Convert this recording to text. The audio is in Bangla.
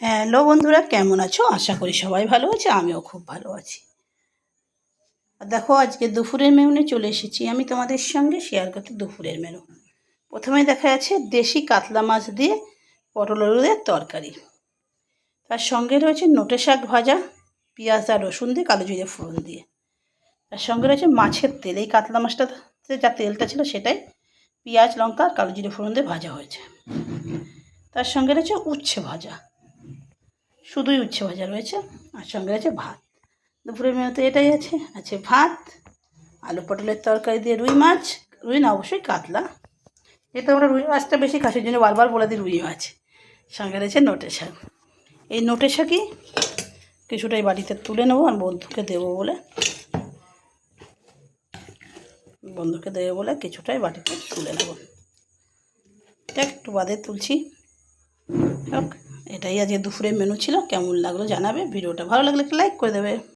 হ্যালো বন্ধুরা, কেমন আছো? আশা করি সবাই ভালো আছে, আমিও খুব ভালো আছি। দেখো, আজকে দুপুরের মেনুনে চলে এসেছি। আমি তোমাদের সঙ্গে শেয়ার করতে দুপুরের মেনু প্রথমে দেখা যাচ্ছে দেশি কাতলা মাছ দিয়ে পটল আলুদের তরকারি। তার সঙ্গে রয়েছে নোটে শাক ভাজা, পেঁয়াজ আর রসুন দিয়ে, কালো জিরে ফোড়ন দিয়ে। তার সঙ্গে রয়েছে মাছের তেল। এই কাতলা মাছটাতে যা তেলটা ছিল সেটাই পেঁয়াজ, লঙ্কা আর কালো জিরে ফোড়ন দিয়ে ভাজা হয়েছে। তার সঙ্গে রয়েছে উচ্ছে ভাজা। শুধুই উচ্ছে ভাজা রয়েছে আর সঙ্গে আছে ভাত। দুপুরের মেনুতে এটাই আছে আছে ভাত, আলু পটলের তরকারি দিয়ে রুই মাছ, রুই না, অবশ্যই কাতলা। যেহেতু আমরা রুই মাছটা বেশি সেই জন্য বারবার বলে দিই রুই মাছ। সঙ্গে রয়েছে নোটে শাক। এই নোটে শাকই কিছুটাই বাড়িতে তুলে নেব আর বন্ধুকে দেবো বলে, বন্ধুকে দেবো বলে কিছুটাই বাটিতে তুলে নেব। এটা একটু বাদে তুলছি। হোক। এটাই আজকে দুপুরের মেনু ছিল। কেমন লাগল জানাবে। ভিডিওটা ভালো লাগলে একটা লাইক করে দেবে।